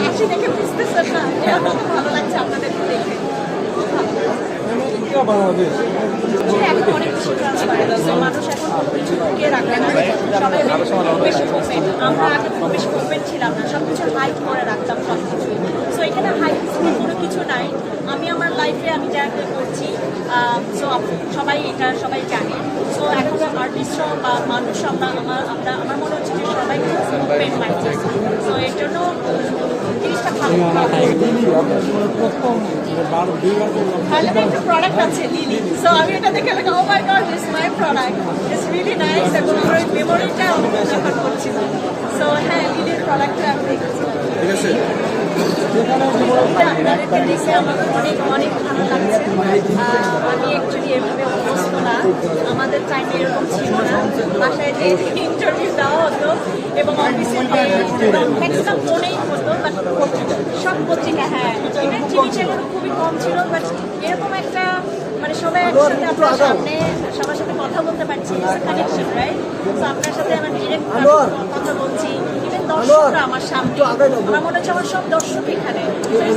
হাসি দেখে এখন অনেক বেশি মানুষ আমরা আগে খুব বেশি ওপেন ছিলাম না সব কিছু হাইড করে রাখতাম সব সো এখানে হাইড কোনো কিছু নাই আমি আমার লাইফে আমি যা করছি সো সবাই এটা সবাই জানে সো এখন আর্টিস্টরাও বা মানুষ আমরা আমার আমরা আমার মনে হচ্ছে যে সবাই খুব ওপেন সো এর জন্য জিনিসটা ভালো তাহলে একটা প্রোডাক্ট আছে লিলি সো আমি এটা দেখে লাগে ও my god this my product it's really nice এবং আমার ওই মেমোরিটা আমি রেফার করছিলাম সো হ্যাঁ লিলির প্রোডাক্টটা আমি দেখেছিলাম ঠিক আছে। আপনাদেরকে দেখে আমার অনেক অনেক ভালো লাগছে। আমি অ্যাকচুয়ালি এভাবে অভ্যস্ত না। আমাদের টাইমে এরকম ছিল না। বাসায় যে ইন্টারভিউ দেওয়া হতো এবং অফিসে ম্যাক্সিমাম ফোনেই পত্রিকা হ্যাঁ খুবই কম ছিল বাট এরকম একটা মানে সবাই একসাথে আপনার সামনে সবার সাথে কথা বলতে পারছি কানেকশন রাইট তো আপনার সাথে আমার ডিরেক্ট কথা বলছি ইভেন দর্শকরা আমার সামনে আমার মনে হচ্ছে আমার সব দর্শক এখানে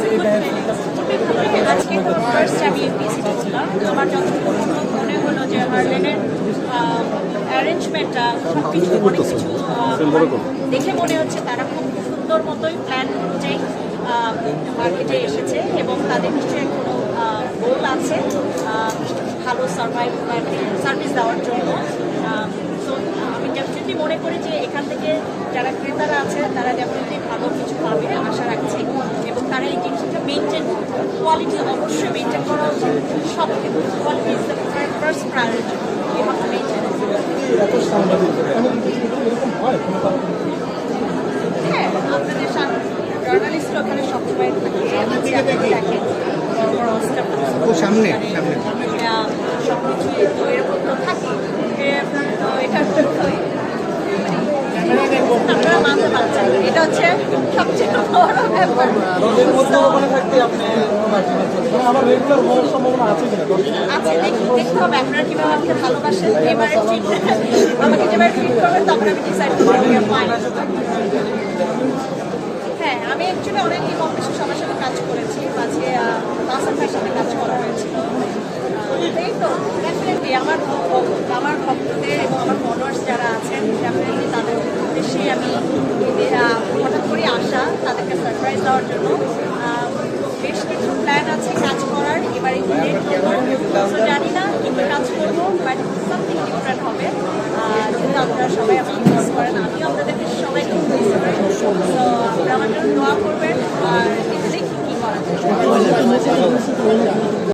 feeling. আজকে ফার্স্ট আমি এমপিসিতে ছিলাম আমার যতটুকু মনে হলো যে হারলেনের অ্যারেঞ্জমেন্টটা সব কিছু অনেক কিছু দেখে মনে হচ্ছে তারা খুব সুন্দর মতোই প্ল্যান অনুযায়ী মার্কেটে এসেছে এবং তাদের নিশ্চয়ই কোনো গোল আছে ভালো সার্ভাইভ সার্ভিস দেওয়ার জন্য। সো আমি ডেফিনেটলি মনে করি যে এখান থেকে যারা ক্রেতারা আছে তারা ডেফিনেটলি ভালো কিছু পাবে আশা রাখছি। এবং তারা এই জিনিসটা মেনটেন কোয়ালিটি অবশ্যই মেনটেন করা উচিত। সব quality is the first priority maintain হ্যাঁ আপনাদের জার্নালিস্ট ওখানে সবসময় থাকে অস্কার ও সামনে সামনে। সব কিছুই তো এরকম তো থাকে তো এটা আপনারা মানতে পারছেন এটা হচ্ছে সবচেয়ে বড় ব্যাপার। আছে দেখি দেখতে হবে আপনারা কীভাবে আমাকে ভালোবাসেন এবারে ট্রিট আমাকে যেভাবে ট্রিট করবেন তখন আমি ডিসাইড করব ফাইন হ্যাঁ আমি অ্যাকচুয়ালি অনেকই কম বেশি সবার সাথে কাজ করেছি। মাঝে বাসার ভাইয়ের সাথে কাজ করা হয়েছিল। এই তো ডেফিনেটলি আমার আমার ভক্তদের এবং আমার ফলোয়ার্স যারা আছেন ডেফিনেটলি তাদের উদ্দেশ্যেই আমি হঠাৎ করে আসা, তাদেরকে সারপ্রাইজ দেওয়ার জন্য। no va a volver a decirle que quita la